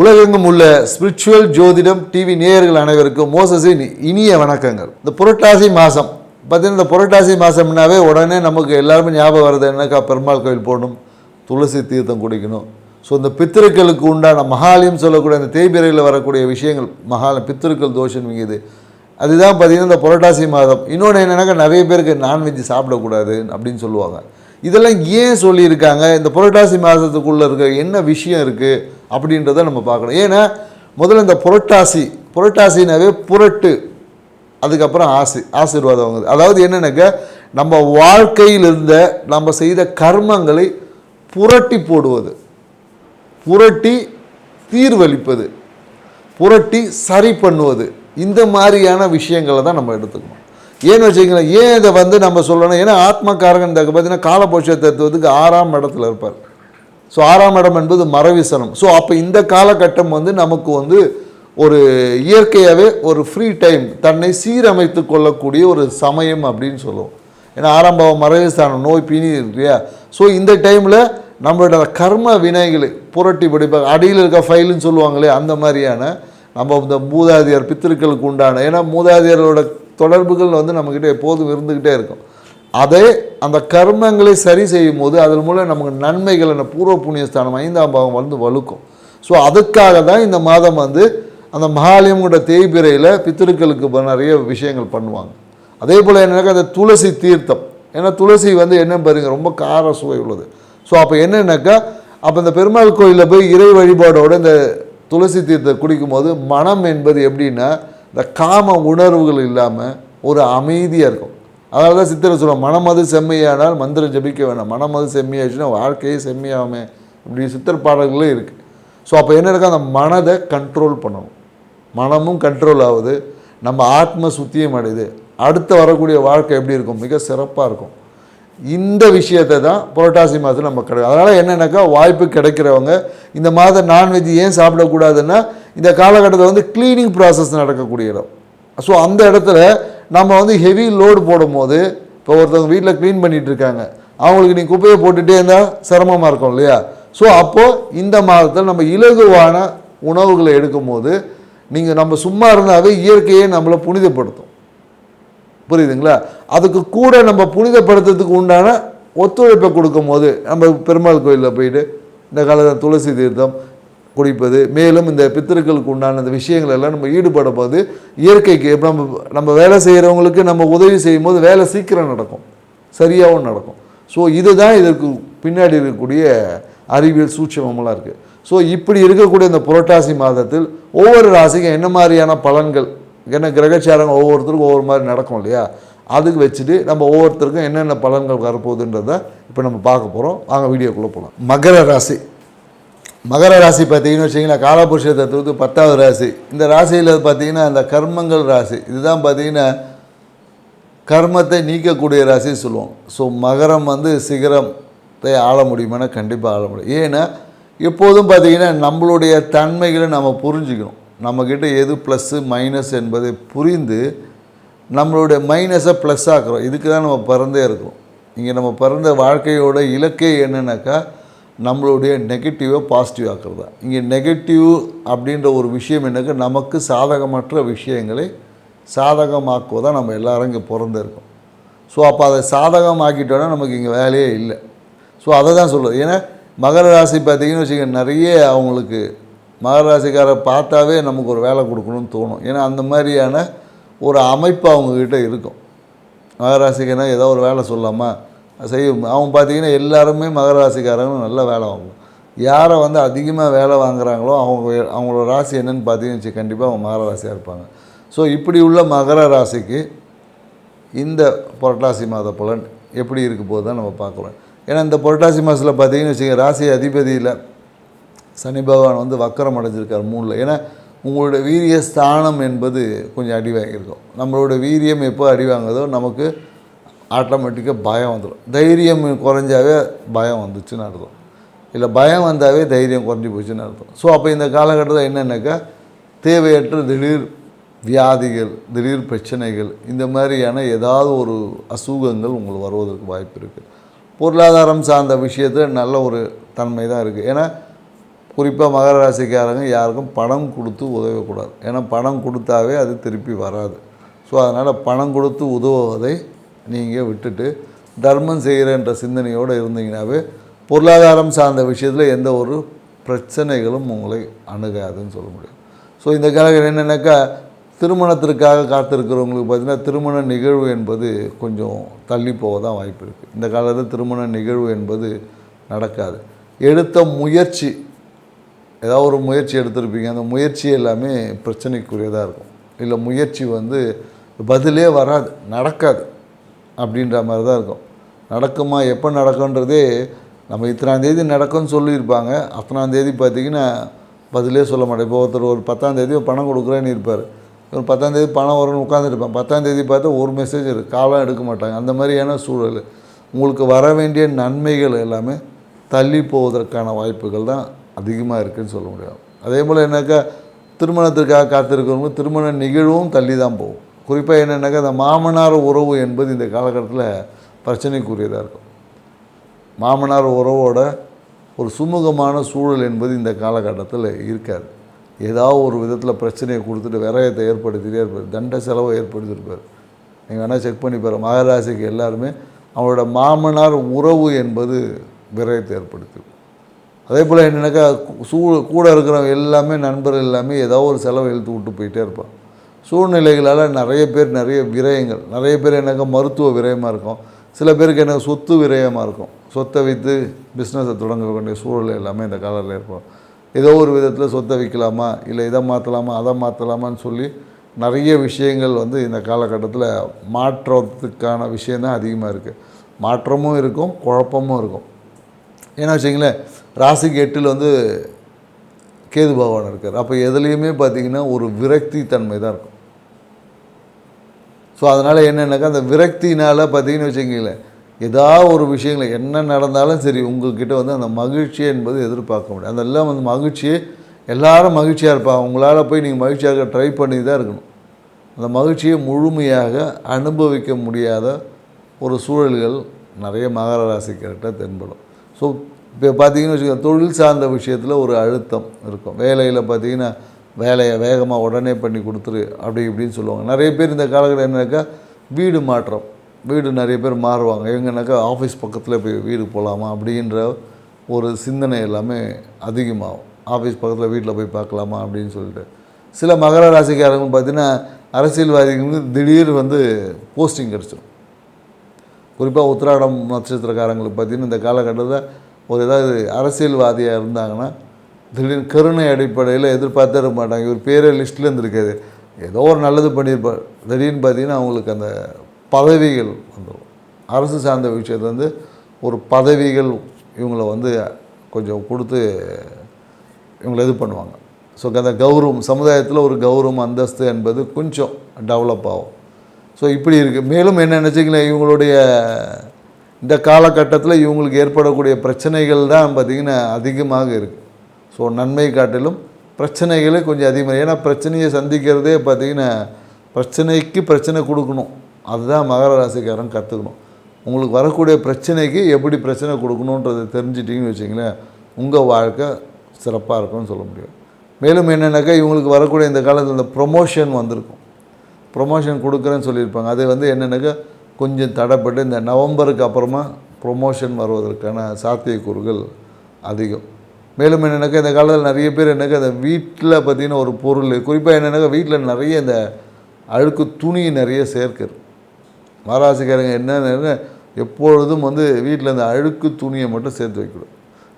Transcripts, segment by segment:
உலகெங்கும் உள்ள ஸ்பிரிச்சுவல் ஜோதிடம் டிவி நேயர்கள் அனைவருக்கும் மோசஸின் இனிய வணக்கங்கள். இந்த புரட்டாசி மாதம் பார்த்தீங்கன்னா இந்த புரட்டாசி மாதம்னாவே உடனே நமக்கு எல்லாருமே ஞாபகம் வருது என்னக்கா? பெருமாள் கோயில் போகணும் துளசி தீர்த்தம் குடிக்கணும். ஸோ இந்த பித்திருக்களுக்கு உண்டான மகாலயம் சொல்லக்கூடிய அந்த தேய்பிரையில் வரக்கூடிய விஷயங்கள் மகால பித்திருக்கள் தோஷம் மிகுது அதுதான் பார்த்தீங்கன்னா இந்த புரட்டாசி மாதம். இன்னொன்று என்னென்னாக்கா நிறைய பேருக்கு நான்வெஜ் சாப்பிடக்கூடாது அப்படின்னு சொல்லுவாங்க. இதெல்லாம் ஏன் சொல்லியிருக்காங்க? இந்த புரட்டாசி மாதத்துக்குள்ளே இருக்க என்ன விஷயம் இருக்குது அப்படின்றத நம்ம பார்க்கணும். ஏன்னா முதல்ல இந்த புரட்டாசி புரட்டாசினாவே புரட்டு அதுக்கப்புறம் ஆசி ஆசீர்வாதம் வாங்குது அதாவது என்னென்னாக்கா நம்ம வாழ்க்கையில் இருந்த நம்ம செய்த கர்மங்களை புரட்டி போடுவது. புரட்டி தீர்வளிப்பது. புரட்டி சரி பண்ணுவது. இந்த மாதிரியான விஷயங்களை தான் நம்ம எடுத்துக்கணும். ஏன்னு வச்சுங்களேன் ஏன் இதை வந்து நம்ம சொல்லணும்? ஏன்னா ஆத்மகாரகன் தக்க பார்த்தீங்கன்னா காலபோஷ தத்துவத்துக்கு ஆறாம் இடத்துல இருப்பார். ஸோ ஆறாம் இடம் என்பது மரவிசனம். ஸோ அப்போ இந்த காலகட்டம் வந்து நமக்கு வந்து ஒரு இயற்கையாகவே ஒரு ஃப்ரீ டைம் தன்னை சீரமைத்து கொள்ளக்கூடிய ஒரு சமயம் அப்படின்னு சொல்லுவோம். ஏன்னா ஆரம்பம் மறைவுஸ்தானம் நோய் பீனி இருக்கு இல்லையா? ஸோ இந்த டைமில் நம்மளோட கர்ம வினைகளை புரட்டி பிடிப்பாங்க அடியில் இருக்க ஃபைலுன்னு சொல்லுவாங்களே அந்த மாதிரியான நம்ம இந்த மூதாதையர் பித்திருக்களுக்கு உண்டான ஏன்னா மூதாதையரோட தொடர்புகள் வந்து நம்மக்கிட்ட எப்போதும் இருந்துக்கிட்டே இருக்கும். அதே அந்த கர்மங்களை சரி செய்யும் போது அதன் மூலம் நமக்கு நன்மைகள் என்ன பூர்வ புண்ணியஸ்தானம் ஐந்தாம் பாவம் வந்து வலுக்கும். ஸோ அதுக்காக தான் இந்த மாதம் வந்து அந்த மகாலயம்ங்கிற தேய்பிரையில் பித்திருக்களுக்கு நிறைய விஷயங்கள் பண்ணுவாங்க. அதே போல் என்னன்னாக்கா அந்த துளசி தீர்த்தம். ஏன்னா துளசி வந்து என்ன பாருங்க ரொம்ப கார சுவை உள்ளது. ஸோ அப்போ என்னென்னாக்கா அப்போ இந்த பெருமாள் கோயிலில் போய் இறை வழிபாடோடு இந்த துளசி தீர்த்தம் குடிக்கும்போது மனம் என்பது எப்படின்னா இந்த காம உணர்வுகள் இல்லாமல் ஒரு அமைதியாக இருக்கும். அதனால தான் சித்திரை சொல்லுவோம் மனமது செம்மையானால் மந்திரம் ஜபிக்க வேணாம். மனமது செம்மையாச்சுன்னா வாழ்க்கையே செம்மையாமே இப்படி சித்தர் பாடல்களே இருக்குது ஸோ அப்போ என்ன இருக்கா அந்த மனதை கண்ட்ரோல் பண்ணணும். மனமும் கண்ட்ரோல் ஆகுது. நம்ம ஆத்ம சுத்தியம் அடையுது. அடுத்து வரக்கூடிய வாழ்க்கை எப்படி இருக்கும்? மிக சிறப்பாக இருக்கும். இந்த விஷயத்தை தான் புரட்டாசி மாதத்தில் நம்ம கிடைக்கும் அதனால் என்னென்னாக்கா வாய்ப்பு கிடைக்கிறவங்க இந்த மாதம் நான்வெஜ் ஏன் சாப்பிடக்கூடாதுன்னா இந்த காலகட்டத்தில் வந்து க்ளீனிங் ப்ராசஸ் நடக்கக்கூடிய இடம். ஸோ அந்த இடத்துல நம்ம வந்து ஹெவி லோடு போடும்போது இப்போ ஒருத்தவங்க வீட்டில் க்ளீன் பண்ணிகிட்டு இருக்காங்க அவங்களுக்கு நீ குப்பையை போட்டுகிட்டே இருந்தால் சிரமமாக இருக்கும் இல்லையா? ஸோ அப்போது இந்த மாதத்தில் நம்ம இலகுவான உணவுகளை எடுக்கும்போது நீங்கள் நம்ம சும்மா இருந்தாவே இயற்கையே நம்மளை புனிதப்படுத்தும். புரியுதுங்களா? அதுக்கு கூட நம்ம புனிதப்படுத்துறதுக்கு உண்டான ஒத்துழைப்பை கொடுக்கும்போது நம்ம பெருமாள் கோயிலில் போயிட்டு இந்த காலத்தில் துளசி தீர்த்தம் குடிப்பது மேலும் இந்த பித்திருக்களுக்கு உண்டான இந்த விஷயங்கள் எல்லாம் நம்ம ஈடுபடும் போது இயற்கைக்கு நம்ம நம்ம வேலை செய்கிறவங்களுக்கு நம்ம உதவி செய்யும்போது வேலை சீக்கிரம் நடக்கும். சரியாகவும் நடக்கும். ஸோ இதுதான் இதற்கு பின்னாடி இருக்கக்கூடிய அறிவியல் சூட்சமெல்லாம் இருக்குது ஸோ இப்படி இருக்கக்கூடிய இந்த புரட்டாசி மாதத்தில் ஒவ்வொரு ராசிக்கும் என்ன மாதிரியான பலன்கள் ஏன்னா கிரகச்சாரங்கள் ஒவ்வொருத்தருக்கும் ஒவ்வொரு மாதிரி நடக்கும் இல்லையா? அதுக்கு வச்சுட்டு நம்ம ஒவ்வொருத்தருக்கும் என்னென்ன பலன்கள் வரப்போகுதுன்றத இப்போ நம்ம பார்க்க போகிறோம் வாங்க வீடியோக்குள்ளே போகலாம் மகர ராசி. மகர ராசி பார்த்தீங்கன்னு வச்சிங்கன்னா காலபுருஷ தத்துவத்துக்கு பத்தாவது ராசி. இந்த ராசியில் பார்த்தீங்கன்னா அந்த கர்மங்கள் ராசி. இதுதான் பார்த்தீங்கன்னா கர்மத்தை நீக்கக்கூடிய ராசி சொல்லுவோம். ஸோ மகரம் வந்து சிகரத்தை ஆள முடியுமானா கண்டிப்பாக ஆள முடியும். ஏன்னா எப்போதும் பார்த்தீங்கன்னா நம்மளுடைய தன்மைகளை நம்ம புரிஞ்சுக்கணும். நம்மக்கிட்ட எது ப்ளஸ்ஸு மைனஸ் என்பதை புரிந்து நம்மளுடைய மைனஸை ப்ளஸ் ஆக்குறோம். இதுக்கு தான் நம்ம பிறந்தே இருக்கிறோம் இங்கே நம்ம பிறந்த வாழ்க்கையோட இலக்கே என்னென்னாக்கா நம்மளுடைய நெகட்டிவை பாசிட்டிவ் ஆக்குறது. தான் இங்கே நெகட்டிவ் அப்படின்ற ஒரு விஷயம் என்னக்கா நமக்கு சாதகமற்ற விஷயங்களை சாதகமாக்குவதான் நம்ம எல்லோரும் இங்கே பிறந்திருக்கோம். ஸோ அப்போ அதை சாதகமாக்கிட்டோன்னா நமக்கு இங்கே வேலையே இல்லை. ஸோ அதை தான் சொல்லுது ஏன்னா மகர ராசி பார்த்தீங்கன்னு வச்சுக்க நிறைய அவங்களுக்கு மகராசிக்காரை பார்த்தாவே நமக்கு ஒரு வேலை கொடுக்கணும்னு தோணும். ஏன்னா அந்த மாதிரியான ஒரு அமைப்பு அவங்கக்கிட்ட இருக்கும். மகராசிக்குன்னா ஏதோ ஒரு வேலை சொல்லாமா செய்யும். அவங்க பார்த்தீங்கன்னா எல்லாருமே மகராசிக்காரங்க நல்ல வேலை வாங்குவோம் யாரை வந்து அதிகமாக வேலை வாங்குறாங்களோ அவங்க அவங்களோட ராசி என்னன்னு பார்த்தீங்கன்னு வச்சு கண்டிப்பாக அவங்க மகர ராசியாக இருப்பாங்க. ஸோ இப்படி உள்ள மகர ராசிக்கு இந்த புரட்டாசி மாத பலன் எப்படி இருக்க போது தான் நம்ம பார்க்குறோம். ஏன்னா இந்த புரட்டாசி மாதத்தில் பார்த்தீங்கன்னு வச்சுக்கோங்க ராசி அதிபதியில் சனி பகவான் வந்து வக்கரம் அடைஞ்சிருக்கார் மூணில். ஏன்னா உங்களோட வீரிய ஸ்தானம் என்பது கொஞ்சம் அடி வாங்கியிருக்கும். நம்மளோட வீரியம் எப்போ அடி வாங்குதோ நமக்கு ஆட்டோமேட்டிக்காக பயம் வந்துடும் தைரியம் குறைஞ்சாவே பயம் வந்துச்சுன்னு அர்த்தம். இல்லை பயம் வந்தாவே தைரியம் குறைஞ்சி போச்சுன்னு அர்த்தம். ஸோ அப்போ இந்த காலகட்டத்தில் என்னென்னாக்கா தேவையற்ற திடீர் வியாதிகள் திடீர் பிரச்சனைகள் இந்த மாதிரியான ஏதாவது ஒரு அசூகங்கள் உங்களுக்கு வருவதற்கு வாய்ப்பு இருக்குது பொருளாதாரம் சார்ந்த விஷயத்தில் நல்ல ஒரு தன்மை தான் இருக்குது ஏன்னா குறிப்பாக மகர ராசிக்காரங்க யாருக்கும் பணம் கொடுத்து உதவக்கூடாது. ஏன்னா பணம் கொடுத்தாவே அது திருப்பி வராது. ஸோ அதனால் பணம் கொடுத்து உதவுவதை நீங்கள் விட்டுட்டு தர்மம் செய்கிறன்ற சிந்தனையோடு இருந்தீங்கன்னாவே பொருளாதாரம் சார்ந்த விஷயத்தில் எந்த ஒரு பிரச்சனைகளும் உங்களை அணுகாதுன்னு சொல்ல முடியும். ஸோ இந்த காலகட்டம் என்னென்னாக்கா திருமணத்திற்காக காத்திருக்கிறவங்களுக்கு பார்த்திங்கன்னா திருமண நிகழ்வு என்பது கொஞ்சம் தள்ளி போக தான் வாய்ப்பு இருக்குது இந்த காலத்தில் திருமண நிகழ்வு என்பது நடக்காது. எடுத்த முயற்சி ஏதாவது ஒரு முயற்சி எடுத்திருப்பீங்க அந்த முயற்சி எல்லாமே பிரச்சனைக்குரியதாக இருக்கும். இல்லை முயற்சி வந்து பதிலே வராது நடக்காது அப்படின்ற மாதிரி தான் இருக்கும். நடக்குமா எப்போ நடக்குன்றதே நம்ம இத்தனாந்தேதி நடக்கும்னு சொல்லியிருப்பாங்க. அத்தனாந்தேதி பார்த்தீங்கன்னா பதிலே சொல்ல மாட்டேன். இப்போ ஒருத்தர் ஒரு பத்தாந்தேதி பணம் கொடுக்குறேன்னு இருப்பார். ஒரு பத்தாந்தேதி பணம் வரும்னு உட்காந்துருப்பேன் பத்தாந்தேதி பார்த்தா ஒரு மெசேஜ் இருக்கு காலம் எடுக்க மாட்டாங்க. அந்த மாதிரியான சூழல். உங்களுக்கு வர வேண்டிய நன்மைகள் எல்லாமே தள்ளி போவதற்கான வாய்ப்புகள் தான் அதிகமாக இருக்குதுன்னு சொல்ல முடியும் அதே போல் என்னக்கா திருமணத்திற்காக காத்திருக்கிறவங்க திருமண நிகழ்வும் தள்ளி தான் போகும். குறிப்பாக என்னென்னாக்கா இந்த மாமனார் உறவு என்பது இந்த காலகட்டத்தில் பிரச்சனைக்குரியதாக இருக்கும். மாமனார் உறவோட ஒரு சுமூகமான சூழல் என்பது இந்த காலகட்டத்தில் இருக்காது. ஏதாவது ஒரு விதத்தில் பிரச்சனையை கொடுத்துட்டு விரயத்தை ஏற்படுத்திட்டே இருப்பார். தண்ட செலவை ஏற்படுத்தியிருப்பார் நீங்கள் வேணால் செக் பண்ணி பாரு மகராசிக்கு எல்லாருமே அவங்களோட மாமனார் உறவு என்பது விரயத்தை ஏற்படுத்தும் அதே போல் என்னென்னாக்கா சூ கூட இருக்கிறவங்க எல்லாமே நண்பர் எல்லாமே ஏதோ ஒரு செலவை இழுத்து விட்டு போயிட்டே இருப்பான் சூழ்நிலைகளால் நிறைய பேர் நிறைய விரயங்கள் நிறைய பேர் என்னக்கா மருத்துவ விரயமாக இருக்கும். சில பேருக்கு என்ன சொத்து விரயமாக இருக்கும். சொத்தை விற்று பிஸ்னஸை தொடங்க வேண்டிய சூழல் எல்லாமே இந்த காலத்தில் ஏற்படும். ஏதோ ஒரு விதத்தில் சொத்தை விற்கலாமா இல்லை இதை மாற்றலாமா அதை மாற்றலாமான்னு சொல்லி நிறைய விஷயங்கள் வந்து இந்த காலகட்டத்தில் மாற்றத்துக்கான விஷயந்தான் அதிகமாக இருக்குது மாற்றமும் இருக்கும் குழப்பமும் இருக்கும். ஏன்னா வச்சிங்களேன் ராசிக்கு எட்டில் வந்து கேது பகவான் இருக்கார். அப்போ எதுலேயுமே பார்த்தீங்கன்னா ஒரு விரக்தி தன்மை தான் இருக்கும். ஸோ அதனால் என்னென்னாக்கா அந்த விரக்தினால் பார்த்தீங்கன்னு வச்சுக்கிங்களேன் ஏதாவது ஒரு விஷயங்கள் என்ன நடந்தாலும் சரி உங்கள்கிட்ட வந்து அந்த மகிழ்ச்சி என்பது எதிர்பார்க்க முடியாது. அதெல்லாம் வந்து மகிழ்ச்சியே எல்லாரும் மகிழ்ச்சியாக இருப்பாங்க. உங்களால் போய் நீங்கள் மகிழ்ச்சியாக ட்ரை பண்ணி தான் இருக்கணும். அந்த மகிழ்ச்சியை முழுமையாக அனுபவிக்க முடியாத ஒரு சூழல்கள் நிறைய மகர ராசிக்கிட்ட தென்படும். ஸோ இப்போ பார்த்தீங்கன்னு வச்சுக்கோங்க தொழில் சார்ந்த விஷயத்தில் ஒரு அழுத்தம் இருக்கும். வேலையில் பார்த்தீங்கன்னா வேலையை வேகமாக உடனே பண்ணி கொடுத்துரு அப்படி இப்படின்னு சொல்லுவாங்க. நிறைய பேர் இந்த காலகட்டம் என்னன்னாக்கா வீடு மாற்றம். வீடு நிறைய பேர் மாறுவாங்க. எங்கன்னாக்கா ஆஃபீஸ் பக்கத்தில் போய் வீடு போகலாமா அப்படின்ற ஒரு சிந்தனை எல்லாமே அதிகமாகும். ஆஃபீஸ் பக்கத்தில் வீட்டில் போய் பார்க்கலாமா அப்படின்னு சொல்லிட்டு. சில மகர ராசிக்காரங்க பார்த்தீங்கன்னா அரசியல்வாதிகளுக்கு திடீர் வந்து போஸ்டிங் கிடச்சிடும் குறிப்பாக உத்திராடம் நட்சத்திரக்காரங்களுக்கு பார்த்தீங்கன்னா இந்த காலகட்டத்தில் ஒரு ஏதாவது அரசியல்வாதியாக இருந்தாங்கன்னா திடீர்னு கருணை அடிப்படையில் எதிர்பார்த்தே இருக்க மாட்டாங்க. இவர் பேரே லிஸ்ட்டில் இருந்திருக்காது ஏதோ ஒரு நல்லது பண்ணியிருப்பார் திடீர்னு பார்த்தீங்கன்னா அவங்களுக்கு அந்த பதவிகள் வந்துடும் அரசு சார்ந்த விஷயத்தை வந்து ஒரு பதவிகள் இவங்களை வந்து கொஞ்சம் கொடுத்து இவங்களை இது பண்ணுவாங்க. ஸோ அந்த கௌரவம் சமுதாயத்தில் ஒரு கௌரவம் அந்தஸ்து என்பது கொஞ்சம் டெவலப் ஆகும். ஸோ இப்படி இருக்குது மேலும் என்ன நினச்சிங்களேன் இவங்களுடைய இந்த காலகட்டத்தில் இவங்களுக்கு ஏற்படக்கூடிய பிரச்சனைகள் தான் பார்த்திங்கன்னா அதிகமாக இருக்குது ஸோ நன்மை காட்டிலும் பிரச்சனைகளே கொஞ்சம் அதிகமாக ஏன்னா பிரச்சனையை சந்திக்கிறதே பார்த்திங்கன்னா பிரச்சனைக்கு பிரச்சனை கொடுக்கணும். அதுதான் மகர ராசிக்காரன் கற்றுக்கணும் உங்களுக்கு வரக்கூடிய பிரச்சனைக்கு எப்படி பிரச்சனை கொடுக்கணுன்றதை தெரிஞ்சிட்டிங்கன்னு வச்சிங்களேன் உங்கள் வாழ்க்கை சிறப்பாக இருக்கும்னு சொல்ல முடியும். மேலும் என்னென்னாக்கா இவங்களுக்கு வரக்கூடிய இந்த காலத்தில் இந்த ப்ரொமோஷன் வந்திருக்கும். ப்ரொமோஷன் கொடுக்குறேன்னு சொல்லியிருப்பாங்க. அது வந்து என்னென்னாக்கா கொஞ்சம் தடைப்பட்டு இந்த நவம்பருக்கு அப்புறமா ப்ரொமோஷன் வருவதற்கான சாத்தியக்கூறுகள் அதிகம். மேலும் என்னென்னாக்கா இந்த காலத்தில் நிறைய பேர் என்னக்கா இந்த வீட்டில் பார்த்திங்கன்னா ஒரு பொருள் குறிப்பாக என்னென்னாக்கா வீட்டில் நிறைய இந்த அழுக்கு துணி நிறைய சேர்க்கிறது மகாராசிக்காரங்க என்னென்ன எப்பொழுதும் வந்து வீட்டில் இந்த அழுக்கு துணியை மட்டும் சேர்த்து வைக்கணும்.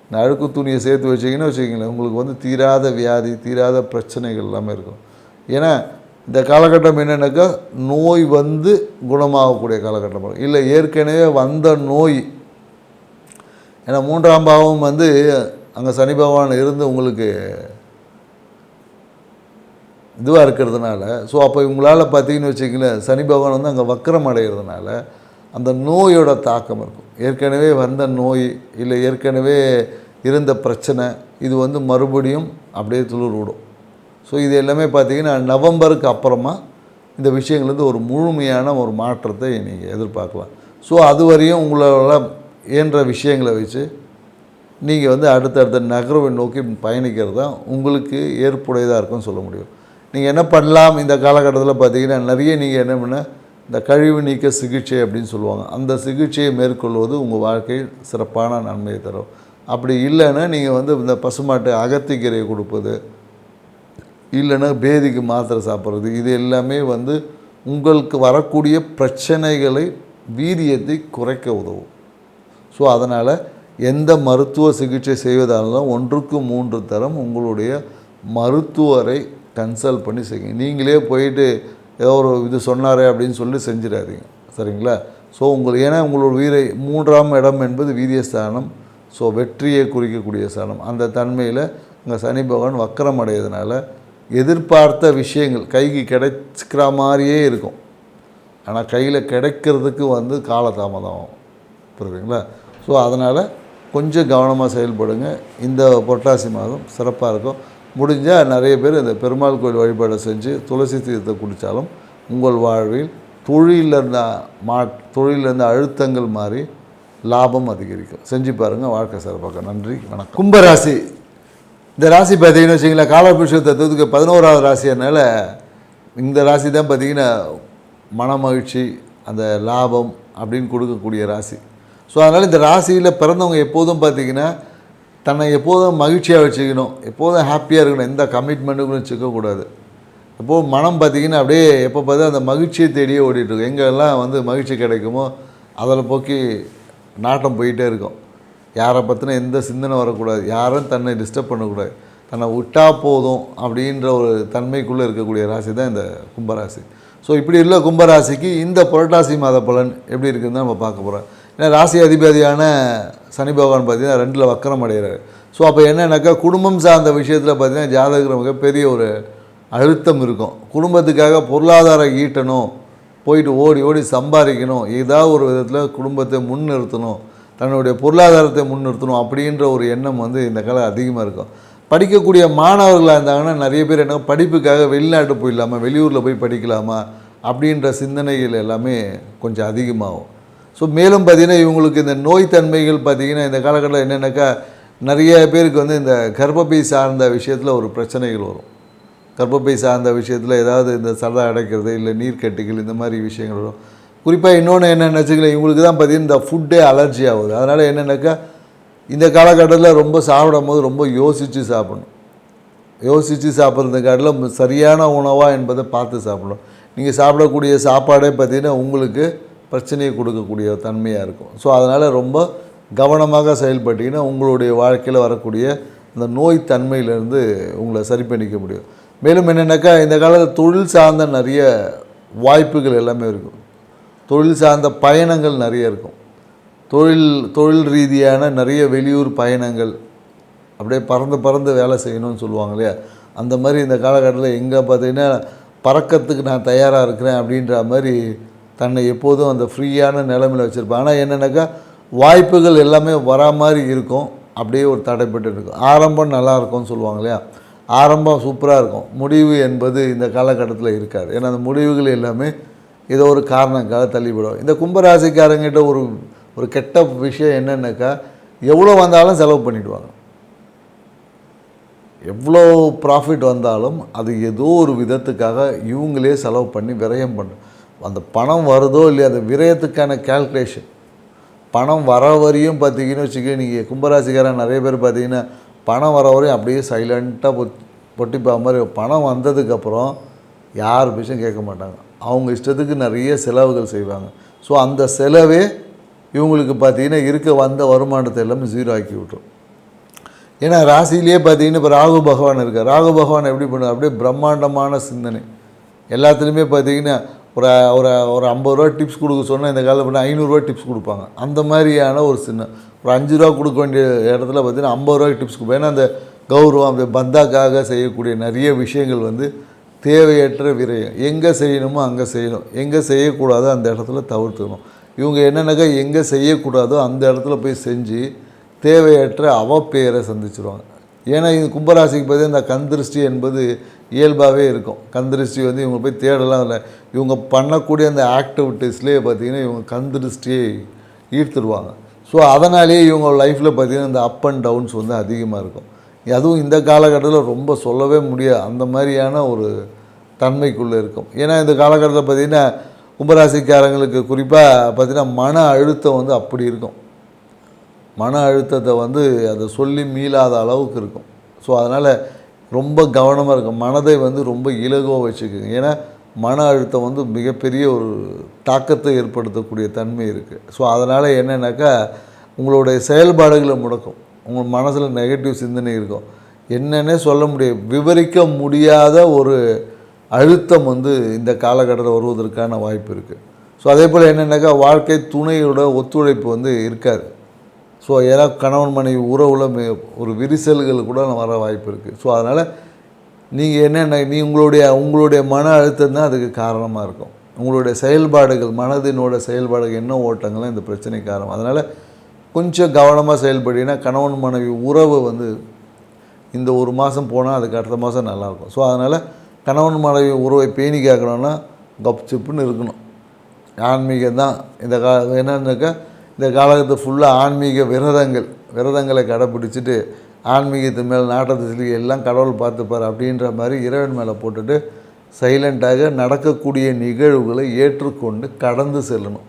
இந்த அழுக்கு துணியை சேர்த்து வச்சிங்கன்னா வச்சுக்கிங்களேன் உங்களுக்கு வந்து தீராத வியாதி தீராத பிரச்சனைகள் எல்லாமே இருக்கும். ஏன்னா இந்த காலகட்டம் என்னென்னாக்கா நோய் வந்து குணமாகக்கூடிய காலகட்டம். இல்லை ஏற்கனவே வந்த நோய். ஏன்னா மூன்றாம் பாவம் வந்து அங்கே சனி பகவான் இருந்து உங்களுக்கு இதுவாக இருக்கிறதுனால ஸோ அப்போ உங்களால் பார்த்தீங்கன்னு வச்சிங்களேன் சனி பகவான் வந்து அங்கே வக்கரம் அடைகிறதுனால அந்த நோயோட தாக்கம் இருக்கும். ஏற்கனவே வந்த நோய் இல்லை ஏற்கனவே இருந்த பிரச்சனை இது வந்து மறுபடியும் அப்படியே துளிர் விடும் ஸோ இது எல்லாமே பார்த்தீங்கன்னா நவம்பருக்கு அப்புறமா இந்த விஷயங்கள் ஒரு முழுமையான ஒரு மாற்றத்தை நீங்கள் எதிர்பார்க்கலாம். ஸோ அது வரையும் உங்களால் இயன்ற விஷயங்களை வச்சு நீங்கள் வந்து அடுத்தடுத்த நகர்வை நோக்கி பயணிக்கிறது தான் உங்களுக்கு ஏற்புடையதாக இருக்கும்னு சொல்ல முடியும். நீங்கள் என்ன பண்ணலாம் இந்த காலகட்டத்தில் பார்த்தீங்கன்னா நிறைய நீங்கள் என்ன பண்ண இந்த கழிவு நீக்க சிகிச்சை அப்படின்னு சொல்லுவாங்க. அந்த சிகிச்சையை மேற்கொள்வது உங்கள் வாழ்க்கையில் சிறப்பான நன்மையை தரும். அப்படி இல்லைன்னா நீங்கள் வந்து இந்த பசுமாட்டு அகத்திக்கீரையை கொடுப்பது இல்லைன்னா பேதிக்கு மாத்திரை சாப்பிட்றது. இது எல்லாமே வந்து உங்களுக்கு வரக்கூடிய பிரச்சனைகளை வீரியத்தை குறைக்க உதவும். ஸோ அதனால் எந்த மருத்துவ சிகிச்சை செய்வதாலும் ஒன்றுக்கு மூன்று தரம் உங்களுடைய மருத்துவரை கன்சல்ட் பண்ணி செய்யுங்க. நீங்களே போயிட்டு ஏதோ ஒரு இது சொன்னாரே அப்படின்னு சொல்லி செஞ்சிடாதீங்க. சரிங்களா? ஸோ உங்கள் ஏன்னா உங்களோட வீரை மூன்றாம் இடம் என்பது வீரியஸ்தானம். ஸோ வெற்றியை குறிக்கக்கூடிய ஸ்தானம். அந்த தன்மையில் இங்கே சனி பகவான் வக்கரம் அடையதுனால எதிர்பார்த்த விஷயங்கள் கைக்கு கிடைச்சிக்கிற மாதிரியே இருக்கும். ஆனால் கையில் கிடைக்கிறதுக்கு வந்து காலதாமதம் புரியுதுங்களா? ஸோ அதனால் கொஞ்சம் கவனமாக செயல்படுங்க. இந்த புரட்டாசி மாதம் சிறப்பாக இருக்கும். முடிஞ்சால் நிறைய பேர் இந்த பெருமாள் கோயில் வழிபாடை செஞ்சு துளசி தீர்த்தத்தை குடித்தாலும் உங்கள் வாழ்வில் தொழிலில் மா தொழிலில் அழுத்தங்கள் மாறி லாபம் அதிகரிக்கும். செஞ்சு பாருங்கள் வாழ்க்கை சிறப்பாக நன்றி. வணக்கம். கும்பராசி இந்த ராசி பார்த்தீங்கன்னு வச்சிங்களேன் காலபுருஷ தத்துவத்துக்கு பதினோராவது ராசினால இந்த ராசி தான் பார்த்தீங்கன்னா மன மகிழ்ச்சி அந்த லாபம் அப்படின்னு கொடுக்கக்கூடிய ராசி. ஸோ அதனால் இந்த ராசியில் பிறந்தவங்க எப்போதும் பார்த்தீங்கன்னா தன்னை எப்போதும் மகிழ்ச்சியாக வச்சுக்கணும் எப்போதும் ஹாப்பியாக இருக்கணும் எந்த கமிட்மெண்ட்டுக்கும் வச்சுக்கக்கூடாது எப்போது மனம் பார்த்தீங்கன்னா அப்படியே எப்போ பார்த்தா அந்த மகிழ்ச்சியை தேடியே ஓடிட்டுருக்கும் எங்கெல்லாம் வந்து மகிழ்ச்சி கிடைக்குமோ அதில் போக்கி நாட்டம் போயிட்டே இருக்கும். யாரை பற்றின எந்த சிந்தனை வரக்கூடாது யாரும் தன்னை டிஸ்டர்ப் பண்ணக்கூடாது. தன்னை விட்டா போதும் அப்படின்ற ஒரு தன்மைக்குள்ளே இருக்கக்கூடிய ராசி தான் இந்த கும்பராசி. ஸோ இப்படி உள்ள கும்பராசிக்கு இந்த புரட்டாசி மாத பலன் எப்படி இருக்குதுன்னு நம்ம பார்க்க போகிறோம் ஏன்னா ராசி அதிபதியான சனி பகவான் பார்த்தீங்கன்னா ரெண்டில் வக்கரம் அடைகிறாரு. ஸோ அப்போ என்னென்னாக்கா குடும்பம் சார்ந்த விஷயத்தில் பார்த்திங்கன்னா ஜாதகர் மிகப்பெரிய ஒரு அழுத்தம் இருக்கும். குடும்பத்துக்காக பொருளாதாரம் ஈட்டணும் போயிட்டு ஓடி ஓடி சம்பாதிக்கணும் ஏதாவது ஒரு விதத்தில் குடும்பத்தை முன்னிறுத்தணும். தன்னுடைய பொருளாதாரத்தை முன்னிறுத்தணும் அப்படின்ற ஒரு எண்ணம் வந்து இந்த காலம் அதிகமாக இருக்கும். படிக்கக்கூடிய மாணவர்களாக இருந்தாங்கன்னா நிறைய பேர் என்ன படிப்புக்காக வெளிநாட்டு போயிடலாமா வெளியூரில் போய் படிக்கலாமா அப்படின்ற சிந்தனைகள் எல்லாமே கொஞ்சம் அதிகமாகும். ஸோ மேலும் பார்த்திங்கன்னா இவங்களுக்கு இந்த நோய் தன்மைகள் பார்த்திங்கன்னா இந்த காலகட்டத்தில் என்னென்னாக்கா நிறைய பேருக்கு வந்து இந்த கர்ப்பப்பை சார்ந்த விஷயத்தில் ஒரு பிரச்சனைகள் வரும். கர்ப்பப்பை சார்ந்த விஷயத்தில் ஏதாவது இந்த சதை அடைக்கிறது இல்லை நீர்க்கட்டிகள் இந்த மாதிரி விஷயங்கள் வரும். குறிப்பாக இன்னொன்று என்னென்னு வச்சுக்கல இவங்களுக்கு தான் பார்த்தீங்கன்னா இந்த ஃபுட்டே அலர்ஜி ஆகுது. அதனால் என்னென்னாக்கா இந்த காலகட்டத்தில் ரொம்ப சாப்பிடும் போது ரொம்ப யோசித்து சாப்பிடணும். யோசித்து சாப்பிட்றது காட்டிலும் சரியான உணவாக என்பதை பார்த்து சாப்பிடணும். நீங்கள் சாப்பிடக்கூடிய சாப்பாடே பார்த்தீங்கன்னா உங்களுக்கு பிரச்சனையை கொடுக்கக்கூடிய தன்மையாக இருக்கும். ஸோ அதனால் ரொம்ப கவனமாக செயல்பட்டிங்கன்னா உங்களுடைய வாழ்க்கையில் வரக்கூடிய அந்த நோய் தன்மையிலேருந்து உங்களை சரி பண்ணிக்க முடியும். மேலும் என்னென்னாக்கா இந்த காலத்தில் தொழில் சார்ந்த நிறைய வாய்ப்புகள் எல்லாமே இருக்கும். தொழில் சார்ந்த பயணங்கள் நிறைய இருக்கும். தொழில் தொழில் ரீதியான நிறைய வெளியூர் பயணங்கள் அப்படியே பறந்து பறந்து வேலை செய்யணும்னு சொல்லுவாங்க இல்லையா? அந்த மாதிரி இந்த காலகட்டத்தில் எங்கே பார்த்தீங்கன்னா பறக்கிறதுக்கு நான் தயாராக இருக்கிறேன் அப்படின்ற மாதிரி தன்னை எப்போதும் அந்த ஃப்ரீயான நிலமையில் வச்சுருப்பேன். ஆனால் என்னென்னாக்கா வாய்ப்புகள் எல்லாமே வரா மாதிரி இருக்கும். அப்படியே ஒரு தடைப்பட்டு இருக்கும். ஆரம்பம் நல்லா இருக்கும்னு சொல்லுவாங்க இல்லையா? ஆரம்பம் சூப்பராக இருக்கும். முடிவு என்பது இந்த காலகட்டத்தில் இருக்காது. ஏன்னா அந்த முடிவுகள் எல்லாமே ஏதோ ஒரு காரணங்காக தள்ளிவிடும். இந்த கும்பராசிக்காரங்கிட்ட ஒரு ஒரு கெட்ட விஷயம் என்னென்னாக்கா எவ்வளோ வந்தாலும் செலவு பண்ணிவிடுவாங்க எவ்வளோ ப்ராஃபிட் வந்தாலும் அது ஏதோ ஒரு விதத்துக்காக இவங்களே செலவு பண்ணி விரயம் பண்ணும். அந்த பணம் வருதோ இல்லையா அந்த விரயத்துக்கான கேல்குலேஷன் பணம் வர வரையும் பார்த்தீங்கன்னு வச்சுக்க நீங்கள் கும்பராசிக்காரன் நிறைய பேர் பார்த்தீங்கன்னா பணம் வர வரையும் அப்படியே சைலண்ட்டாக பொட்டி பொட்டிப்பா மாதிரி பணம் வந்ததுக்கப்புறம் யார் பேச்சும் கேட்க மாட்டாங்க. அவங்க இஷ்டத்துக்கு நிறைய செலவுகள் செய்வாங்க. ஸோ அந்த செலவே இவங்களுக்கு பார்த்தீங்கன்னா இருக்க வந்த வருமானத்தை எல்லாமே ஜீரோ ஆக்கி விட்டுரும். ஏன்னா ராசியிலேயே பார்த்தீங்கன்னா இப்போ ராகு பகவான் இருக்கார். ராகு பகவான் எப்படி பண்ணுவார்? அப்படியே பிரம்மாண்டமான சிந்தனை. எல்லாத்துலேயுமே பார்த்தீங்கன்னா ஒரு ஒரு ஒரு ஐம்பது ரூபா டிப்ஸ் கொடுக்க சொன்னால் இந்த காலத்தில் பண்ணால் ஐநூறுரூவா டிப்ஸ் கொடுப்பாங்க. அந்த மாதிரியான ஒரு சின்ன ஒரு அஞ்சு ரூபா கொடுக்க வேண்டிய இடத்துல பார்த்தீங்கன்னா ஐம்பது ரூபாய்க்கு டிப்ஸ் கொடுப்பேன் ஏன்னா அந்த கௌரவம் அந்த பந்தாக்காக செய்யக்கூடிய நிறைய விஷயங்கள் வந்து தேவையற்ற விரயம். எங்கே செய்யணுமோ அங்கே செய்யணும். எங்கே செய்யக்கூடாதோ அந்த இடத்துல தவிர்த்துக்கணும். இவங்க என்னென்னக்கா எங்கே செய்யக்கூடாதோ அந்த இடத்துல போய் செஞ்சு தேவையற்ற அவப்பெயரை சந்திச்சிருவாங்க. ஏன்னா இது கும்பராசிக்கு பார்த்தீங்கன்னா இந்த கந்திருஷ்டி என்பது இயல்பாகவே இருக்கும். கந்திருஷ்டி வந்து இவங்க போய் தேடலாம் இல்லை. இவங்க பண்ணக்கூடிய அந்த ஆக்டிவிட்டீஸ்லேயே பார்த்தீங்கன்னா இவங்க கந்திருஷ்டியை ஈர்த்துருவாங்க. ஸோ அதனாலேயே இவங்க லைஃப்பில் பார்த்தீங்கன்னா இந்த அப் அண்ட் டவுன்ஸ் வந்து அதிகமாக இருக்கும். அதுவும் இந்த காலகட்டத்தில் ரொம்ப சொல்லவே முடியாது. அந்த மாதிரியான ஒரு தன்மைக்குள்ளே இருக்கும். ஏன்னா இந்த காலகட்டத்தில் பார்த்திங்கன்னா கும்பராசிக்காரங்களுக்கு குறிப்பாக பார்த்திங்கன்னா மன அழுத்தம் வந்து அப்படி இருக்கும். மன அழுத்தத்தை வந்து அதை சொல்லி மீளாத அளவுக்கு இருக்கும். ஸோ அதனால் ரொம்ப கவனமாக இருக்கும். மனதை வந்து ரொம்ப இலகுவாக வச்சுக்கோங்க. ஏன்னா மன அழுத்தம் வந்து மிகப்பெரிய ஒரு தாக்கத்தை ஏற்படுத்தக்கூடிய தன்மை இருக்குது ஸோ அதனால் என்னென்னாக்கா உங்களுடைய செயல்பாடுகளை முடக்கும். உங்கள் மனசில் நெகட்டிவ் சிந்தனை இருக்கும். என்னென்னே சொல்ல முடியும் விவரிக்க முடியாத ஒரு அழுத்தம் வந்து இந்த காலகட்டத்தில் வருவதற்கான வாய்ப்பு இருக்குது ஸோ அதே போல் என்னென்னாக்கா வாழ்க்கை துணையோட ஒத்துழைப்பு வந்து இருக்காது. ஸோ ஏன்னா கணவன் மனைவி உறவுல மே- ஒரு விரிசல்கள் கூட வர வாய்ப்பு இருக்குது ஸோ அதனால் நீங்கள் என்னென்ன நீ உங்களுடைய உங்களுடைய மன அழுத்தம் தான் அதுக்கு காரணமாக இருக்கும். உங்களுடைய செயல்பாடுகள் மனதினோட செயல்பாடுகள் என்ன ஓட்டங்கள்லாம் இந்த பிரச்சனைக்கு காரணம். அதனால் கொஞ்சம் கவனமாக செயல்படினா கணவன் மனைவி உறவு வந்து இந்த ஒரு மாதம் போனால் அதுக்கு அடுத்த மாதம் நல்லாயிருக்கும் ஸோ அதனால் கணவன் மனைவி உறவை பேணி கேட்கணுன்னா கப் சிப்புன்னு இருக்கணும். ஆன்மீகம் தான். இந்த கா என்னன்னாக்கா இந்த காலகட்டத்தில் ஃபுல்லாக ஆன்மீக விரதங்கள் விரதங்களை கடைப்பிடிச்சிட்டு ஆன்மீகத்து மேல் நாட்டத்தை சொல்லி எல்லாம் கடவுள் பார்த்துப்பார் அப்படின்ற மாதிரி இறைவன் மேலே போட்டுட்டு சைலண்ட்டாக நடக்கக்கூடிய நிகழ்வுகளை ஏற்றுக்கொண்டு கடந்து செல்லணும்.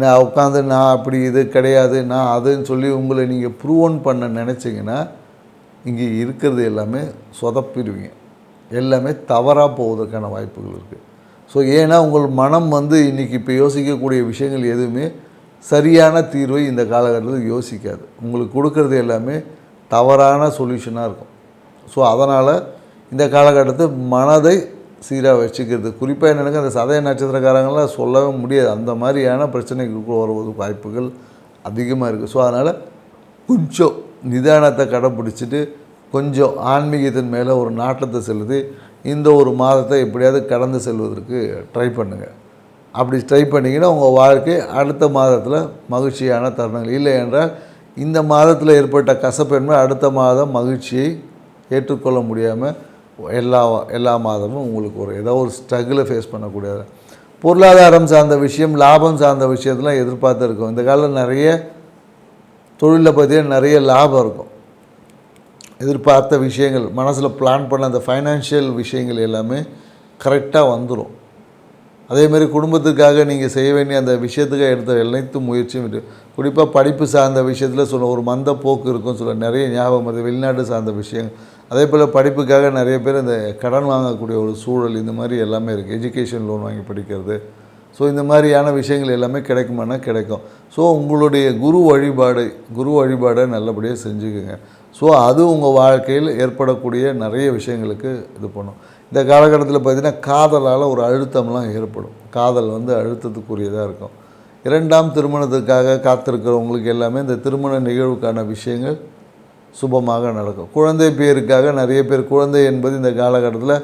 நான் உட்காந்து நான் அப்படி இது கிடையாது நான் அதுன்னு சொல்லி உங்களை நீங்கள் ப்ரூவன் பண்ண நினச்சிங்கன்னா இங்கே இருக்கிறது எல்லாமே சொதப்பிடுவீங்க. எல்லாமே தவறாக போவதற்கான வாய்ப்புகள் இருக்குது ஸோ ஏன்னா உங்கள் மனம் வந்து இன்றைக்கி இப்போ யோசிக்கக்கூடிய விஷயங்கள் எதுவுமே சரியான தீர்வை இந்த காலகட்டத்தில் யோசிக்காது. உங்களுக்கு கொடுக்கறது எல்லாமே தவறான சொல்யூஷனாக இருக்கும். ஸோ அதனால் இந்த காலகட்டத்தில் மனதை சீராக வச்சுக்கிறது. குறிப்பாக என்னென்னா அந்த சதய நட்சத்திரக்காரங்களாம் சொல்லவே முடியாது. அந்த மாதிரியான பிரச்சனைக்கு வருவது வாய்ப்புகள் அதிகமாக இருக்குது ஸோ அதனால் கொஞ்சம் நிதானத்தை கடைப்பிடிச்சிட்டு கொஞ்சம் ஆன்மீகத்தின் மேலே ஒரு நாட்டத்தை செலுத்தி இந்த ஒரு மாதத்தை எப்படியாவது கடந்து செல்வதற்கு ட்ரை பண்ணுங்கள் அப்படி ட்ரை பண்ணிங்கன்னா உங்கள் வாழ்க்கை அடுத்த மாதத்தில் மகிழ்ச்சியான தருணங்கள். இல்லை என்றால் இந்த மாதத்தில் ஏற்பட்ட கசப்பென்மை அடுத்த மாதம் மகிழ்ச்சியை ஏற்றுக்கொள்ள முடியாமல் எல்லா எல்லா மாதமும் உங்களுக்கு ஒரு ஏதோ ஒரு ஸ்ட்ரகிளை ஃபேஸ் பண்ணக்கூடியது பொருளாதாரம் சார்ந்த விஷயம் லாபம் சார்ந்த விஷயத்தெலாம் எதிர்பார்த்துருக்கோம். இந்த காலத்தில் நிறைய தொழிலை பற்றிய நிறைய லாபம் இருக்கும். எதிர்பார்த்த விஷயங்கள் மனசில் பிளான் பண்ண அந்த ஃபைனான்ஷியல் விஷயங்கள் எல்லாமே கரெக்டாக வந்துடும் அதேமாரி குடும்பத்துக்காக நீங்கள் செய்ய வேண்டிய அந்த விஷயத்துக்காக எடுத்த அனைத்து முயற்சியும் குறிப்பாக படிப்பு சார்ந்த விஷயத்தில் சொல்ல ஒரு மந்த போக்கு இருக்கும் சொல்ல நிறைய ஞாபகம் வருது வெளிநாடு சார்ந்த விஷயங்கள். அதே போல் படிப்புக்காக நிறைய பேர் இந்த கடன் வாங்கக்கூடிய ஒரு சூழல் இந்த மாதிரி எல்லாமே இருக்குது எஜுகேஷன் லோன் வாங்கி படிக்கிறது. ஸோ இந்த மாதிரியான விஷயங்கள் எல்லாமே கிடைக்குமானா கிடைக்கும். ஸோ உங்களுடைய குரு வழிபாடு குரு வழிபாடை நல்லபடியாக செஞ்சுக்குங்க. ஸோ அது உங்கள் வாழ்க்கையில் ஏற்படக்கூடிய நிறைய விஷயங்களுக்கு இது பண்ணும். இந்த காலகட்டத்தில் பார்த்திங்கன்னா காதலால் ஒரு அழுத்தம்லாம் ஏற்படும். காதல் வந்து அழுத்தத்துக்குரியதாக இருக்கும். இரண்டாம் திருமணத்துக்காக காத்திருக்கிறவங்களுக்கு எல்லாமே இந்த திருமண நிகழ்வுக்கான விஷயங்கள் சுபமாக நடக்கும். குழந்தை பேருக்காக நிறைய பேர் குழந்தை என்பது இந்த காலகட்டத்தில்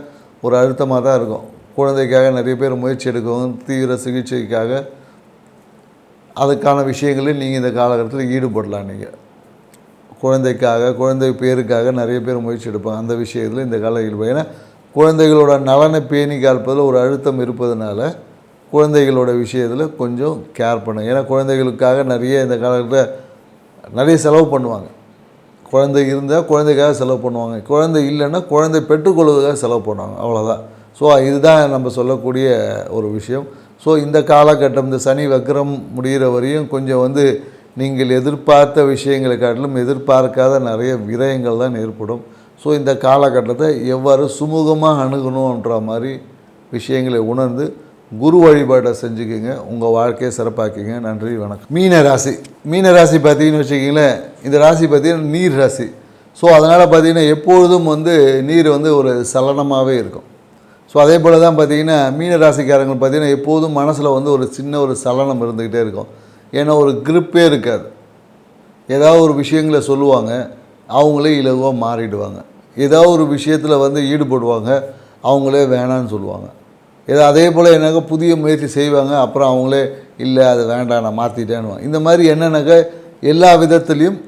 ஒரு அழுத்தமாக தான் இருக்கும். குழந்தைக்காக நிறைய பேர் முயற்சி எடுக்கவும் தீவிர சிகிச்சைக்காக அதுக்கான விஷயங்களில் நீங்கள் இந்த காலகட்டத்தில் ஈடுபடலாம் நீங்கள் குழந்தைக்காக குழந்தை பேருக்காக நிறைய பேர் முயற்சி எடுப்பாங்க. அந்த விஷயத்தில் இந்த காலத்தில் ஈடுபடும் ஏன்னா குழந்தைகளோட நலனை பேணி காப்பதில் ஒரு அழுத்தம் இருப்பதனால குழந்தைகளோட விஷயத்தில் கொஞ்சம் கேர் பண்ணுங்க. ஏன்னா குழந்தைகளுக்காக நிறைய இந்த காலகட்டத்தில் நிறைய செலவு பண்ணுவாங்க. குழந்தை இருந்தால் குழந்தைக்காக செலவு பண்ணுவாங்க. குழந்தை இல்லைன்னா குழந்தை பெற்றுக்கொள்வதற்காக செலவு பண்ணுவாங்க. அவ்வளோதான் ஸோ இதுதான் நம்ம சொல்லக்கூடிய ஒரு விஷயம். ஸோ இந்த காலகட்டம் இந்த சனி வக்கரம் முடிகிற வரையும் கொஞ்சம் வந்து நீங்கள் எதிர்பார்த்த விஷயங்களை காட்டிலும் எதிர்பார்க்காத நிறைய விரயங்கள் தான் ஏற்படும். ஸோ இந்த காலகட்டத்தை எவ்வாறு சுமூகமாக அணுகணுன்ற மாதிரி விஷயங்களை உணர்ந்து குரு வழிபாட்டை செஞ்சுக்கிங்க. உங்கள் வாழ்க்கையை சிறப்பாக்கிங்க. நன்றி வணக்கம். மீன ராசி. மீன ராசி பார்த்தீங்கன்னு வச்சுக்கிங்களேன் இந்த ராசி பார்த்தீங்கன்னா நீர் ராசி. ஸோ அதனால் பார்த்தீங்கன்னா எப்பொழுதும் வந்து நீர் வந்து ஒரு சலனமாகவே இருக்கும். ஸோ அதே போல் தான் பார்த்தீங்கன்னா மீன ராசிக்காரங்க பார்த்தீங்கன்னா எப்போதும் மனசில் வந்து ஒரு சின்ன ஒரு சலனம் இருந்துக்கிட்டே இருக்கும். ஏன்னா ஒரு grip-ஏ இருக்காது. ஏதாவது ஒரு விஷயங்களை சொல்லுவாங்க அவங்களே இலகுவாக மாறிடுவாங்க. ஏதாவது ஒரு விஷயத்தில் வந்து ஈடுபடுவாங்க அவங்களே வேணான்னு சொல்லுவாங்க. ஏதோ அதே போல் என்னக்கா புதிய முயற்சி செய்வாங்க அப்புறம் அவங்களே இல்லை அது வேண்டாம் நான் மாற்றிட்டேன்னு இந்த மாதிரி என்னென்னாக்கா எல்லா விதத்துலேயும்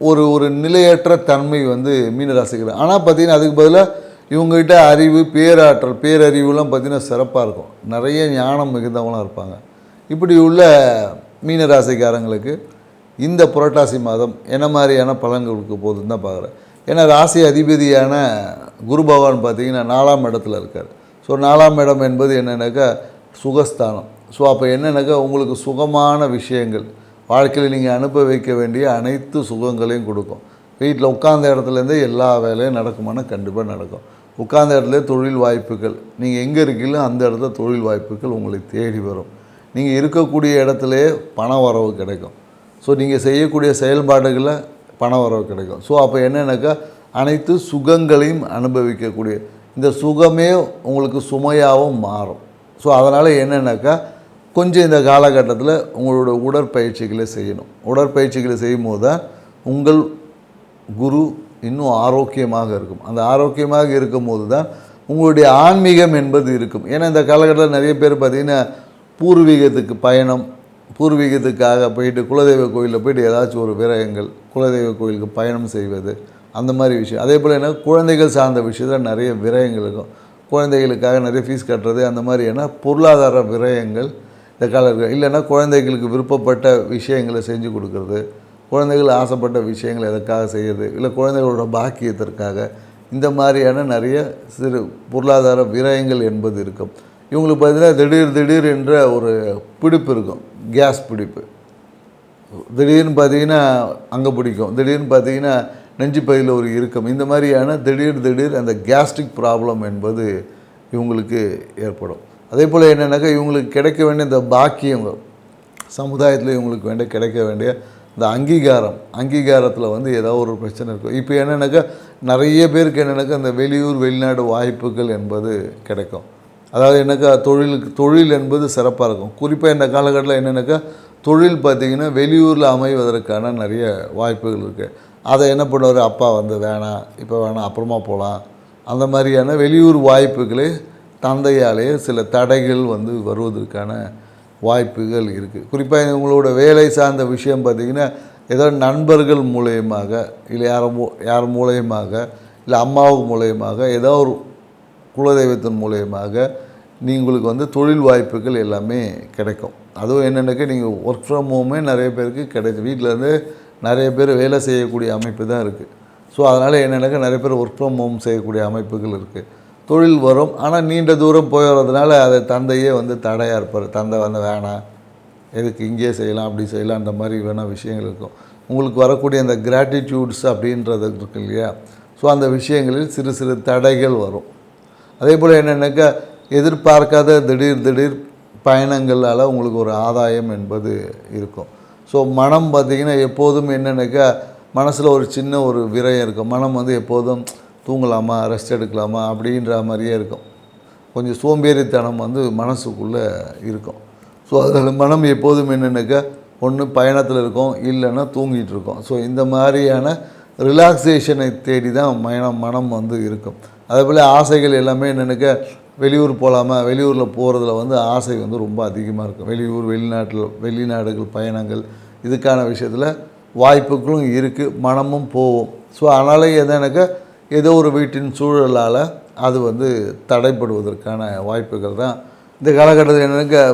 ஒரு ஒரு நிலையற்ற தன்மை வந்து மீனராசிக்கிறார் ஆனால் பார்த்திங்கன்னா அதுக்கு பதிலாக இவங்ககிட்ட அறிவு பேராற்றல் பேரறிவுலாம் பார்த்தீங்கன்னா சிறப்பாக இருக்கும். நிறைய ஞானம் மிகுந்தவங்களாம் இருப்பாங்க. இப்படி உள்ள மீனராசிக்காரங்களுக்கு இந்த புரட்டாசி மாதம் என்ன மாதிரியான பலன்களுக்கு போகுதுன்னு தான் பார்க்குறேன். ஏன்னா ராசி அதிபதியான குரு பகவான் பார்த்திங்கன்னா நாலாம் இடத்துல இருக்கார். ஸோ நாலாம் இடம் என்பது என்னென்னாக்கா சுகஸ்தானம். ஸோ அப்போ என்னென்னாக்கா உங்களுக்கு சுகமான விஷயங்கள். வாழ்க்கையில் நீங்கள் அனுப்ப வைக்க வேண்டிய அனைத்து சுகங்களையும் கொடுக்கும். வீட்டில் உட்கார்ந்த இடத்துலேருந்தே எல்லா வேலையும் நடக்குமானா கண்டிப்பாக நடக்கும். உட்கார்ந்த இடத்துல தொழில் வாய்ப்புகள். நீங்கள் எங்கே இருக்கீங்களோ அந்த இடத்துல தொழில் வாய்ப்புகள் உங்களை தேடி வரும். நீங்கள் இருக்கக்கூடிய இடத்துலையே பண வரவு கிடைக்கும். ஸோ நீங்கள் செய்யக்கூடிய செயல்பாடுகளில் பண வரவு கிடைக்கும். ஸோ அப்போ என்னென்னாக்கா அனைத்து சுகங்களையும் அனுபவிக்கக்கூடிய இந்த சுகமே உங்களுக்கு சுமையாகவும் மாறும். ஸோ அதனால் என்னென்னாக்கா கொஞ்சம் இந்த காலகட்டத்தில் உங்களோட உடற்பயிற்சிகளை செய்யணும். உடற்பயிற்சிகளை செய்யும்போது தான் உங்கள் குரு இன்னும் ஆரோக்கியமாக இருக்கும். அந்த ஆரோக்கியமாக இருக்கும்போது தான் உங்களுடைய ஆன்மீகம் என்பது இருக்கும். ஏன்னா இந்த காலகட்டத்தில் நிறைய பேர் பார்த்திங்கன்னா பூர்வீகத்துக்கு பயணம் பூர்வீகத்துக்காக போயிட்டு குலதெய்வ கோயிலில் போயிட்டு ஏதாச்சும் ஒரு விரயங்கள் குலதெய்வ கோயிலுக்கு பயணம் செய்வது அந்த மாதிரி விஷயம். அதே போல் என்ன குழந்தைகள் சார்ந்த விஷயத்தில் நிறைய விரயங்கள் இருக்கும். குழந்தைகளுக்காக நிறைய ஃபீஸ் கட்டுறது அந்த மாதிரியான பொருளாதார விரயங்கள் இந்த கால இல்லைன்னா குழந்தைகளுக்கு விருப்பப்பட்ட விஷயங்களை செஞ்சு கொடுக்கறது குழந்தைகள் ஆசைப்பட்ட விஷயங்களை எதற்காக செய்யறது இல்லை குழந்தைகளோட பாக்கியத்திற்காக. இந்த மாதிரியான நிறைய சிறு பொருளாதார விரயங்கள் என்பது இருக்கும். இவங்களுக்கு பார்த்தீங்கன்னா திடீர் திடீர் என்ற ஒரு பிடிப்பு இருக்கும். கேஸ் பிடிப்பு. திடீர்னு பார்த்தீங்கன்னா அங்கே பிடிக்கும். திடீர்னு பார்த்தீங்கன்னா நெஞ்சு பையில் ஒரு இறுக்கம். இந்த மாதிரியான திடீர் திடீர் அந்த கேஸ்ட்ரிக் ப்ராப்ளம் என்பது இவங்களுக்கு ஏற்படும். அதே போல் என்னென்னாக்கா இவங்களுக்கு கிடைக்க வேண்டிய இந்த பாக்கியங்கள் சமுதாயத்தில் இவங்களுக்கு வேண்டிய கிடைக்க வேண்டிய இந்த அங்கீகாரம் அங்கீகாரத்தில் வந்து ஏதோ ஒரு பிரச்சனை இருக்கும். இப்போ என்னென்னாக்கா நிறைய பேருக்கு என்னென்னாக்கா இந்த வெளியூர் வெளிநாடு வாய்ப்புகள் என்பது கிடைக்கும். அதாவது என்னக்கா தொழிலுக்கு தொழில் என்பது சிறப்பாக இருக்கும். குறிப்பாக இந்த காலகட்டத்தில் என்னென்னாக்கா தொழில் பார்த்திங்கன்னா வெளியூரில் அமைவதற்கான நிறைய வாய்ப்புகள் இருக்குது அதை என்ன பண்ணுவார்? அப்பா வந்து வேணாம் இப்போ வேணாம் அப்புறமா போகலாம் அந்த மாதிரியான வெளியூர் வாய்ப்புகளே தந்தையாலே சில தடைகள் வந்து வருவதற்கான வாய்ப்புகள் இருக்குது குறிப்பாக உங்களோட வேலை சார்ந்த விஷயம் பார்த்திங்கன்னா ஏதோ நண்பர்கள் மூலயமாக இல்லை யார் மூ யார் மூலயமாக இல்லை அம்மாவு மூலயமாக ஏதோ ஒரு குலதெய்வத்தின் மூலயமாக நீங்களுக்கு வந்து தொழில் வாய்ப்புகள் எல்லாமே கிடைக்கும். அதுவும் என்னென்னக்கா நீங்கள் ஒர்க் ஃப்ரம் ஹோமே நிறைய பேருக்கு கிடைக்கும் வீட்டிலேருந்து நிறைய பேர் வேலை செய்யக்கூடிய அமைப்பு தான் இருக்குது ஸோ அதனால் என்னென்னாக்கா நிறைய பேர் ஒர்க் ஃப்ரம் ஹோம் செய்யக்கூடிய அமைப்புகள் இருக்குது தொழில் வரும். ஆனால் நீண்ட தூரம் போய் வர்றதுனால அதை தந்தையே வந்து தடையாக இருப்பார். தந்தை வந்து வேணாம் எதுக்கு இங்கேயே செய்யலாம் அப்படி செய்யலாம் அந்த மாதிரி வேணால் விஷயங்கள் இருக்கும். உங்களுக்கு வரக்கூடிய அந்த கிராட்டிடியூட்ஸ் அப்படின்றது இருக்கு இல்லையா? ஸோ அந்த விஷயங்களில் சிறு சிறு தடைகள் வரும். அதே போல் என்னென்னாக்கா எதிர்பார்க்காத திடீர் திடீர் பயணங்களால் உங்களுக்கு ஒரு ஆதாயம் என்பது இருக்கும். ஸோ மனம் பார்த்திங்கன்னா எப்போதும் என்னென்னாக்கா மனசில் ஒரு சின்ன ஒரு விரயம் இருக்கும். மனம் வந்து எப்போதும் தூங்கலாமா ரெஸ்ட் எடுக்கலாமா அப்படின்ற மாதிரியே இருக்கும். கொஞ்சம் சோம்பேறித்தனம் வந்து மனசுக்குள்ளே இருக்கும். ஸோ அதில் மனம் எப்போதும் என்னென்னாக்கா ஒன்று பயணத்தில் இருக்கும் இல்லைன்னா தூங்கிட்டு இருக்கோம். ஸோ இந்த மாதிரியான ரிலாக்ஸேஷனை தேடி தான் மனம் மனம் வந்து இருக்கும். அதே போல் ஆசைகள் எல்லாமே என்னென்னாக்கா வெளியூர் போகலாமா வெளியூரில் போகிறதுல வந்து ஆசை வந்து ரொம்ப அதிகமாக இருக்கும் வெளியூர் வெளிநாட்டில் வெளிநாடுகள் பயணங்கள் இதுக்கான விஷயத்தில் வாய்ப்புகளும் இருக்குது மனமும் போகும். ஸோ அதனால் எதனாக்க ஏதோ ஒரு வீட்டின் சூழலால் அது வந்து தடைப்படுவதற்கான வாய்ப்புகள் தான். இந்த காலகட்டத்தில் என்னென்னாக்கா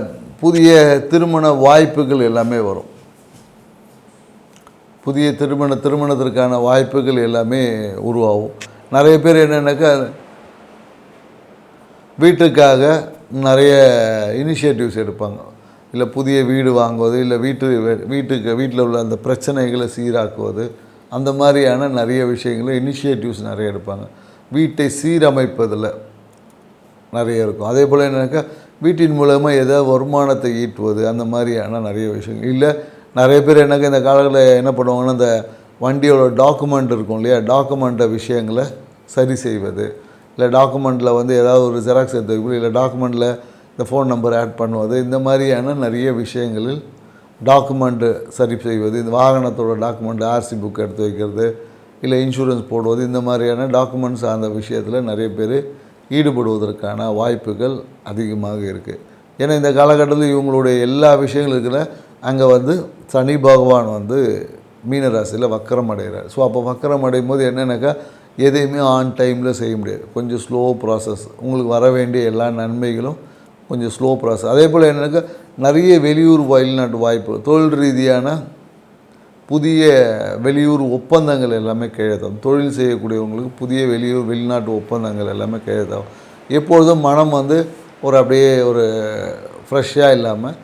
புதிய திருமண வாய்ப்புகள் எல்லாமே வரும். புதிய திருமண திருமணத்திற்கான வாய்ப்புகள் எல்லாமே உருவாகும். நிறைய பேர் என்னென்னாக்கா வீட்டுக்காக நிறைய இனிஷியேட்டிவ்ஸ் எடுப்பாங்க. இல்லை புதிய வீடு வாங்குவது இல்லை வீட்டு வீட்டுக்கு வீட்டில் உள்ள அந்த பிரச்சனைகளை சீராக்குவது அந்த மாதிரியான நிறைய விஷயங்களை இனிஷியேட்டிவ்ஸ் நிறைய எடுப்பாங்க. வீட்டை சீரமைப்பதில் நிறைய இருக்கும். அதே போல் என்னென்னாக்கா வீட்டின் மூலமாக ஏதோ வருமானத்தை ஈட்டுவது அந்த மாதிரியான நிறைய விஷயங்கள். இல்லை நிறைய பேர் என்னக்கா இந்த காலத்தில் என்ன பண்ணுவாங்கன்னா இந்த வண்டியோட டாக்குமெண்ட் இருக்கும் இல்லையா? டாக்குமெண்ட்டை விஷயங்களை சரி செய்வது இல்லை டாக்குமெண்ட்டில் வந்து ஏதாவது ஒரு ஜெராக்ஸ் எடுத்து வைக்கணும் இல்லை டாக்குமெண்ட்டில் இந்த ஃபோன் நம்பர் ஆட் பண்ணுவது இந்த மாதிரியான நிறைய விஷயங்களில் டாக்குமெண்ட்டு சரி செய்வது இந்த வாகனத்தோட டாக்குமெண்ட் ஆர்சி புக் எடுத்து வைக்கிறது இல்லை இன்சூரன்ஸ் போடுவது இந்த மாதிரியான டாக்குமெண்ட்ஸ் அந்த விஷயத்தில் நிறைய பேர் ஈடுபடுவதற்கான வாய்ப்புகள் அதிகமாக இருக்குது ஏன்னா இந்த காலகட்டத்தில் இவங்களுடைய எல்லா விஷயங்களும் இருக்கிற அங்கே வந்து சனி பகவான் வந்து மீனராசியில் வக்கரம் அடைகிறார். ஸோ அப்போ வக்கரம் அடையும் போது என்னென்னாக்கா எதையுமே ஆன் டைமில் செய்ய முடியாது. கொஞ்சம் ஸ்லோ ப்ராசஸ் உங்களுக்கு வர வேண்டிய எல்லா நன்மைகளும் கொஞ்சம் ஸ்லோ ப்ராசஸ் அதே போல் என்னென்னாக்கா நிறைய வெளியூர் வெளிநாட்டு வாய்ப்பு. தொழில் ரீதியான புதிய வெளியூர் ஒப்பந்தங்கள் எல்லாமே கையெழுத்தாகும் தொழில் செய்யக்கூடியவங்களுக்கு புதிய வெளியூர் வெளிநாட்டு ஒப்பந்தங்கள் எல்லாமே கையெழுத்தாகும் எப்பொழுதும் மனம் வந்து ஒரு அப்படியே ஒரு ஃப்ரெஷ்ஷாக இல்லாமல்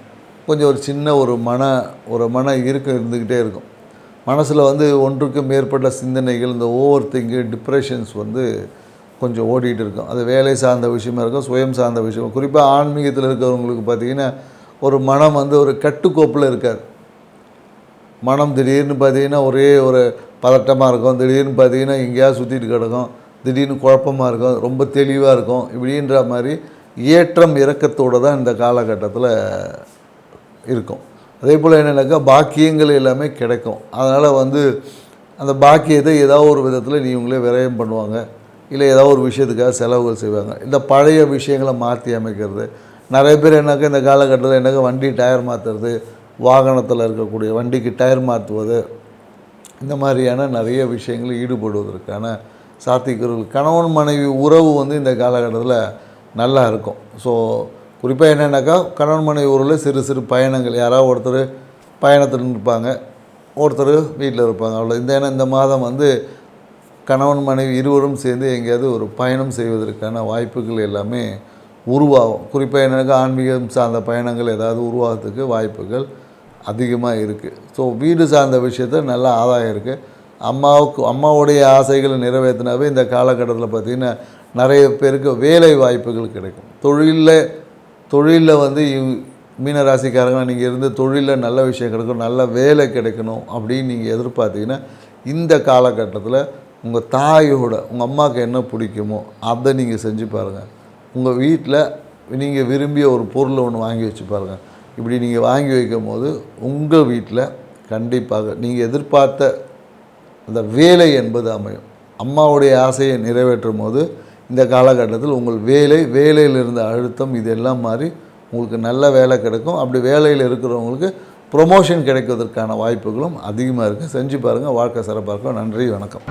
கொஞ்சம் ஒரு சின்ன ஒரு மன ஒரு மன இருக்க இருந்துக்கிட்டே இருக்கும். மனசில் வந்து ஒன்றுக்கு மேற்பட்ட சிந்தனைகள் இந்த ஓவர் திங்கு டிப்ரெஷன்ஸ் வந்து கொஞ்சம் ஓடிட்டு இருக்கும். அது வேலை சார்ந்த விஷயமா இருக்கும் சுயம் சார்ந்த விஷயம். குறிப்பாக ஆன்மீகத்தில் இருக்கிறவங்களுக்கு பார்த்திங்கன்னா ஒரு மனம் வந்து ஒரு கட்டுக்கோப்பில் இருக்காது. மனம் திடீர்னு பார்த்தீங்கன்னா ஒரே ஒரு பதட்டமாக இருக்கும் திடீர்னு பார்த்தீங்கன்னா எங்கேயாவது சுற்றிட்டு கிடக்கும் திடீர்னு குழப்பமாக இருக்கும் ரொம்ப தெளிவாக இருக்கும் இப்படின்ற மாதிரி ஏற்றம் இறக்கத்தோடு தான் இந்த காலகட்டத்தில் இருக்கும். அதே போல் என்னென்னாக்கா பாக்கியங்கள் எல்லாமே கிடைக்கும். அதனால் வந்து அந்த பாக்கியத்தை ஏதாவது ஒரு விதத்தில் நீ இவங்களே விரயம் பண்ணுவாங்க. இல்லை ஏதாவது ஒரு விஷயத்துக்காக செலவுகள் செய்வாங்க. இந்த பழைய விஷயங்களை மாற்றி அமைக்கிறது. நிறைய பேர் என்னக்கா இந்த காலகட்டத்தில் என்னக்கா வண்டி டயர் மாற்றுறது வாகனத்தில் இருக்கக்கூடிய வண்டிக்கு டயர் மாற்றுவது இந்த மாதிரியான நிறைய விஷயங்களில் ஈடுபடுவதற்கான சாத்தியக்கூறுகள். கணவன் மனைவி உறவு வந்து இந்த காலகட்டத்தில் நல்லா இருக்கும். ஸோ குறிப்பாக என்னென்னாக்கா கணவன் மனைவி ஊரில் சிறு சிறு பயணங்கள். யாராவது ஒருத்தர் பயணத்தில் இருப்பாங்க ஒருத்தர் வீட்டில் இருப்பாங்க அவ்வளோ இந்த ஏன்னா இந்த மாதம் வந்து கணவன் மனைவி இருவரும் சேர்ந்து எங்கேயாவது ஒரு பயணம் செய்வதற்கான வாய்ப்புகள் எல்லாமே உருவாகும். குறிப்பாக என்னென்னாக்கா ஆன்மீகம் சார்ந்த பயணங்கள் ஏதாவது உருவாகிறதுக்கு வாய்ப்புகள் அதிகமாக இருக்குது ஸோ வீடு சார்ந்த விஷயத்தில் நல்ல ஆதாயம் இருக்குது அம்மாவுக்கு அம்மாவுடைய ஆசைகளை நிறைவேற்றினாவே இந்த காலகட்டத்தில் பார்த்திங்கன்னா நிறைய பேருக்கு வேலை வாய்ப்புகள் கிடைக்கும். தொழிலில் தொழிலில் வந்து மீனராசிக்காரங்க நீங்கள் இருந்து தொழிலில் நல்ல விஷயம் கிடைக்கும் நல்ல வேலை கிடைக்கணும் அப்படின்னு நீங்கள் எதிர்பார்த்தீங்கன்னா இந்த காலகட்டத்தில் உங்கள் தாயோட உங்கள் அம்மாவுக்கு என்ன பிடிக்குமோ அதை நீங்கள் செஞ்சு பாருங்கள் உங்கள் வீட்டில் நீங்கள் விரும்பிய ஒரு பொருளை ஒன்று வாங்கி வச்சு பாருங்கள் இப்படி நீங்கள் வாங்கி வைக்கும் போது உங்கள் வீட்டில் கண்டிப்பாக நீங்கள் எதிர்பார்த்த அந்த வேலை என்பது அமையும். அம்மாவுடைய ஆசையை நிறைவேற்றும் போது இந்த காலகட்டத்தில் உங்கள் வேலை வேலையில் இருந்த அழுத்தம் இதெல்லாம் மாறி உங்களுக்கு நல்ல வேலை கிடைக்கும். அப்படி வேலையில் இருக்கிறவங்களுக்கு ப்ரொமோஷன் கிடைக்கிறதுக்கான வாய்ப்புகளும் அதிகமாக இருக்குது செஞ்சு பாருங்கள் வாழ்க்கை சிறப்பாக இருக்கும். நன்றி வணக்கம்.